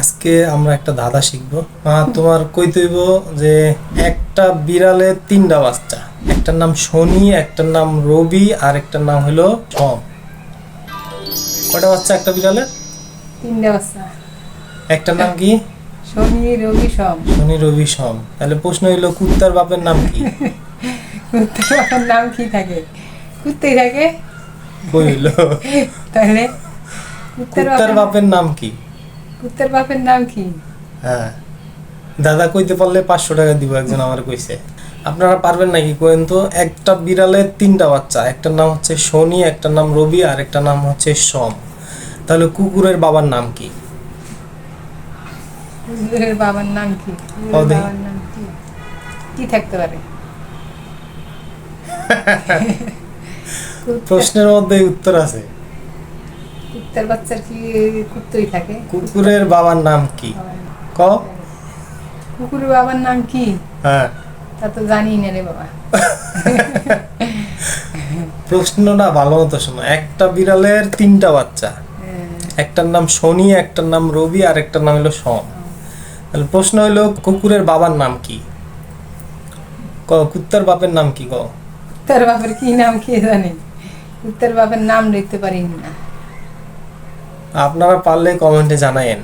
আজকে আমরা একটা ধাঁধা শিখব। তোমার কইতে হইব যে একটা বিড়ালের তিনটা বাচ্চা? একটার নাম শনি একটার নাম রবি আর একটার নাম হলো সম কটা বাচ্চা একটা বিড়ালের? তিনটে বাচ্চা। একটার নাম কি? শনি রবি সব শনি রবি সম তাহলে প্রশ্ন হইল কুত্তার বাপের নাম কি? কুত্তার বাবার নাম কি থাকে? কুত্তেই থাকে। কই তাহলে কুত্তার বাপের বাপের নাম কি? বাপের নাম কি? হ্যাঁ। দাদা কইতে পারলে পাঁচশো টাকা দিব একজন আমার কইছে। আপনারা পারবেন নাকি কোয়েন তো? একটা বিড়ালের তিনটা বাচ্চা একটার নাম হচ্ছে শনি একটার নাম রবি আর একটা নাম হচ্ছে সম। তাহলে কুকুরের বাবার নাম কি? কুকুরের বাবার নাম কি। বাবার নাম কি? কি থাকতে পারে? প্রশ্নের মধ্যে উত্তর আছে। কুত্তার বাচ্চার কি কুত্তই থাকে? কুকুরের বাবার নাম কি? ক? কুকুরের বাবার নাম কি? হ্যাঁ। তা তো জানি না রে বাবা। প্রশ্নটা ভালো মতো শোনো। একটা বিড়ালের তিনটা বাচ্চা। হ্যাঁ, একটার নাম শনি একটার নাম রবি আর একটার নাম হলো সম তাহলে প্রশ্ন হলো কুকুরের বাবার নাম কি? ক কুত্তার বাপের নাম কি ক কুত্তার বাপের কি নাম কি জানে? কুত্তার বাপের নাম লিখতে পারি না। আপনারা পারলে কমেন্টে জানায়েন।